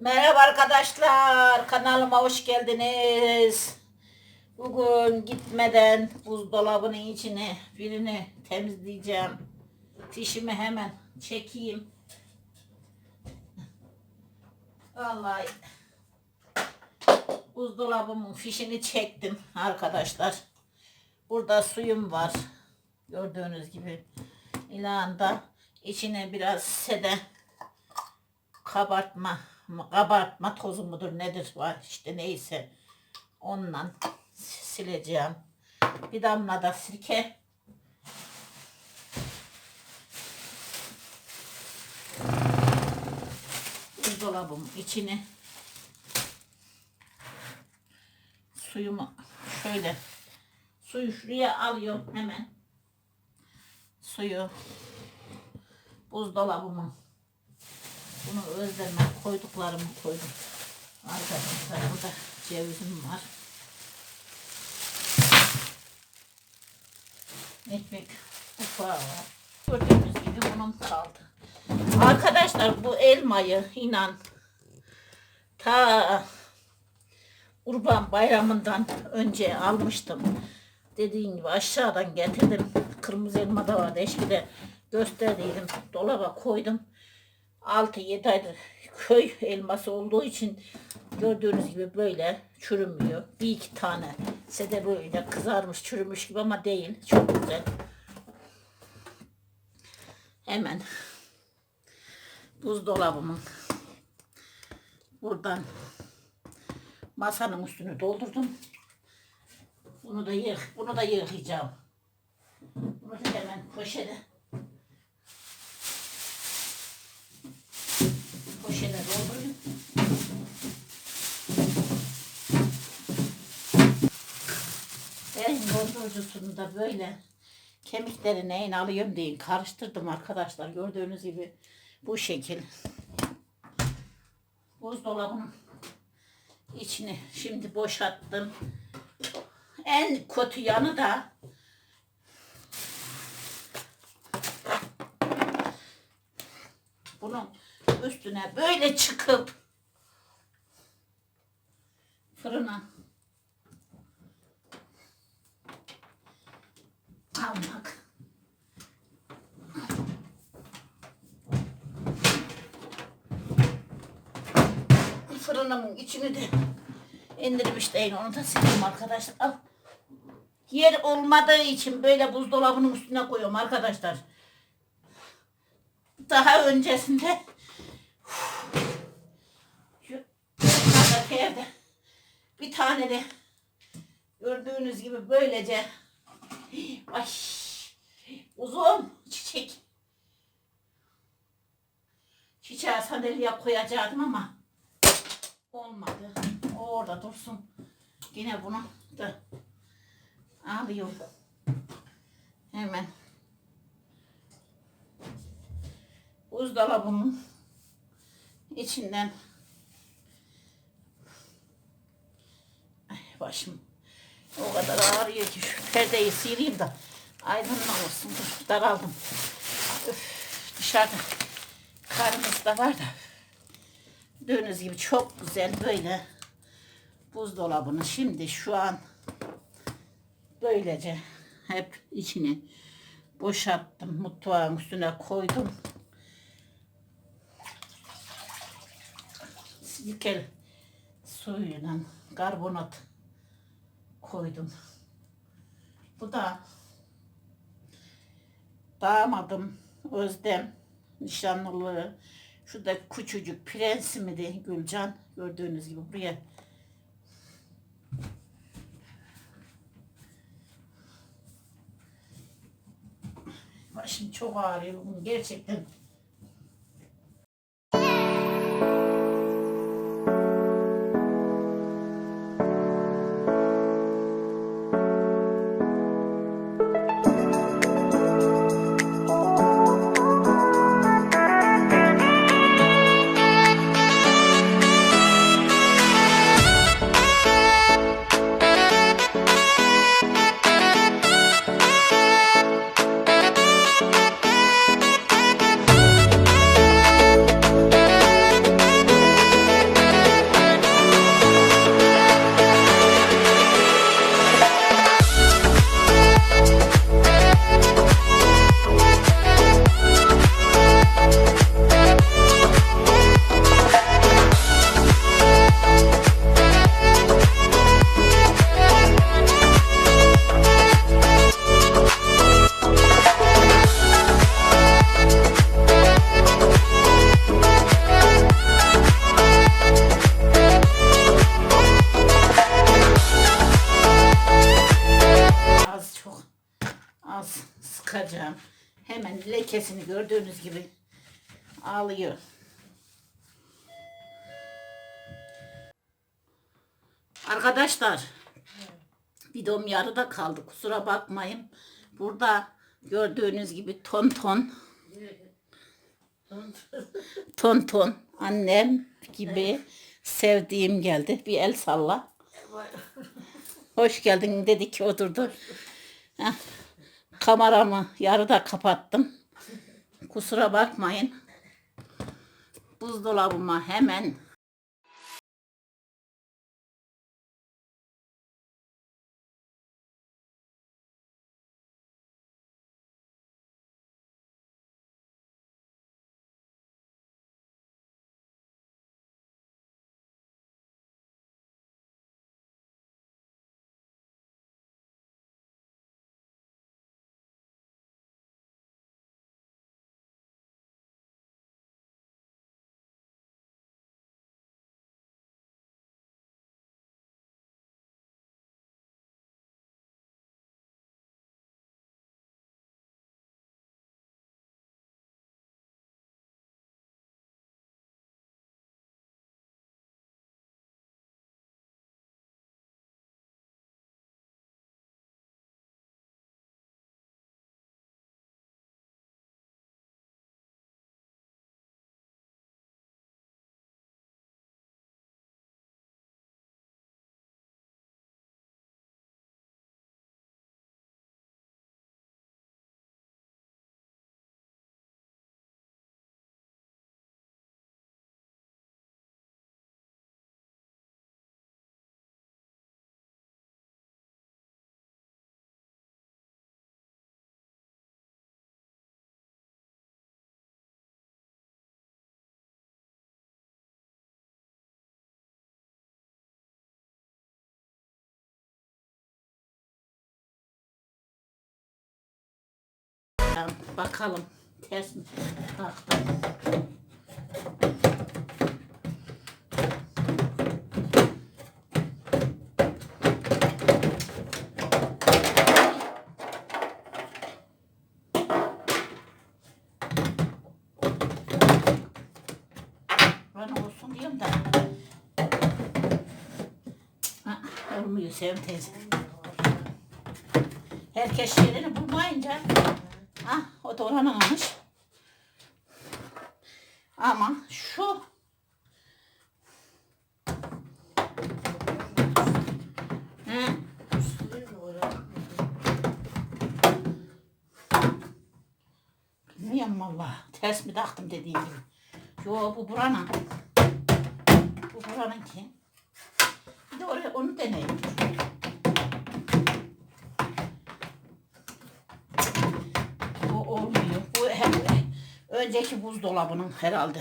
Merhaba arkadaşlar, kanalıma hoş geldiniz. Bugün gitmeden buzdolabının içine birini temizleyeceğim. Fişimi hemen çekeyim. Vallahi buzdolabımın fişini çektim arkadaşlar. Burada suyum var. Gördüğünüz gibi ilanda içine biraz sede kabartma kabartma tozu mudur nedir var işte neyse ondan sileceğim. Bir damla da sirke. Buzdolabım içini suyumu şöyle suyu şuraya alıyorum hemen. Suyu buzdolabımın bunu özleme koyduklarımı koydum. Arkadaşlar burada cevizim var. Ekmek ufağı var. Gördüğünüz gibi bunun kaldı. Arkadaşlar bu elmayı inan ta Kurban Bayramı'ndan önce almıştım. Dediğim gibi aşağıdan getirdim. Kırmızı elma da vardı. Eşkide gösterdiydim. Dolaba koydum. 6-7 aydır köy elması olduğu için gördüğünüz gibi böyle çürümüyor. Bir iki tane de böyle kızarmış çürümüş gibi ama değil. Çok güzel. Hemen buzdolabımın buradan masanın üstünü doldurdum. Bunu da yık, bunu da yıkayacağım. Bunu da hemen poşete poşete doldurayım. Benim dondurucusunu da böyle kemikleri neyin alayım deyin karıştırdım arkadaşlar. Gördüğünüz gibi bu şekil. Buzdolabının içini şimdi boşalttım. En kötü yanı da bunun üstüne böyle çıkıp fırına almak. Fırınımın içini de indirmiş değil onu da sileyim arkadaşlar. Al. Yer olmadığı için böyle buzdolabının üstüne koyuyorum arkadaşlar. Daha öncesinde şu evde bir tane de gördüğünüz gibi böylece ay uzun çiçek çiçeği sandalyeye koyacaktım ama olmadı. Orada dursun. Yine bunu da alıyorum. Hemen buzdolabımın içinden Ay başım o kadar ağrıyor ki şu perdeyi sileyim da aydınlık olsun. Dur, daraldım. Üf, dışarıda karımız da var da gördüğünüz gibi çok güzel böyle buzdolabını şimdi şu an böylece hep içini boşalttım. Mutfağın üstüne koydum. Nikel suyuyla karbonat koydum. Bu da damadım Özlem nişanlılığı şu da küçücük prensimi de Gülcan gördüğünüz gibi buraya Başım çok ağrıyor bugün gerçekten. Gördüğünüz gibi alıyor. Arkadaşlar videom yarıda kaldı kusura bakmayın. Burada gördüğünüz gibi ton ton ton ton annem gibi sevdiğim geldi. Bir el salla. Hoş geldin dedi ki oturdu. Kameramı yarıda kapattım. Kusura bakmayın. Buzdolabıma hemen bakalım ters mi. Bana olsun diyorum da. Ha, olmuyor Sevim teyze. Herkes yerini bulmayınca o da oranın almış. Ama şu He, bilmiyorum valla. Ters mi taktım dediğim gibi. Yo bu buranın. Bu buranın ki. Bir de oraya onu deneyim. Önceki buzdolabının herhalde.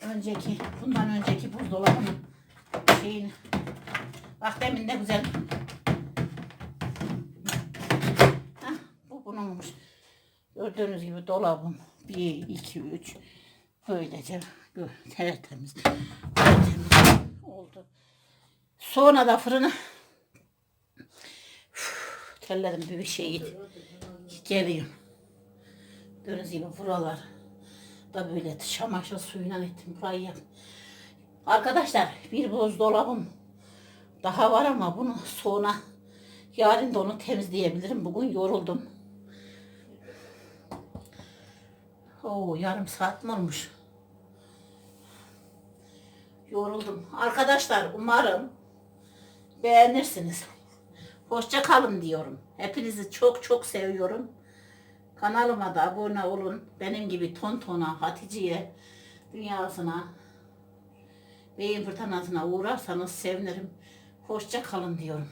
Önceki, bundan önceki buzdolabının şeyini. Bak demin ne güzel. Hah, bu bununmuş. Gördüğünüz gibi dolabım. Bir, iki, üç. Böylece tertemiz. Tertemiz oldu. Sonra da fırına Tellerim bir bir şey geliyor. Gördüğünüz gibi buralar da böyle çamaşır suyuna ettim burayı yap. Arkadaşlar bir buzdolabım daha var ama bunu sonra yarın da onu temizleyebilirim. Bugün yoruldum. Oo yarım saat mi olmuş? Yoruldum. Arkadaşlar umarım beğenirsiniz. Hoşça kalın diyorum. Hepinizi çok çok seviyorum. Kanalıma da abone olun. Benim gibi Tonton'a, Hatice'ye, dünyasına, beyin fırtınasına uğrarsanız sevinirim. Hoşça kalın diyorum.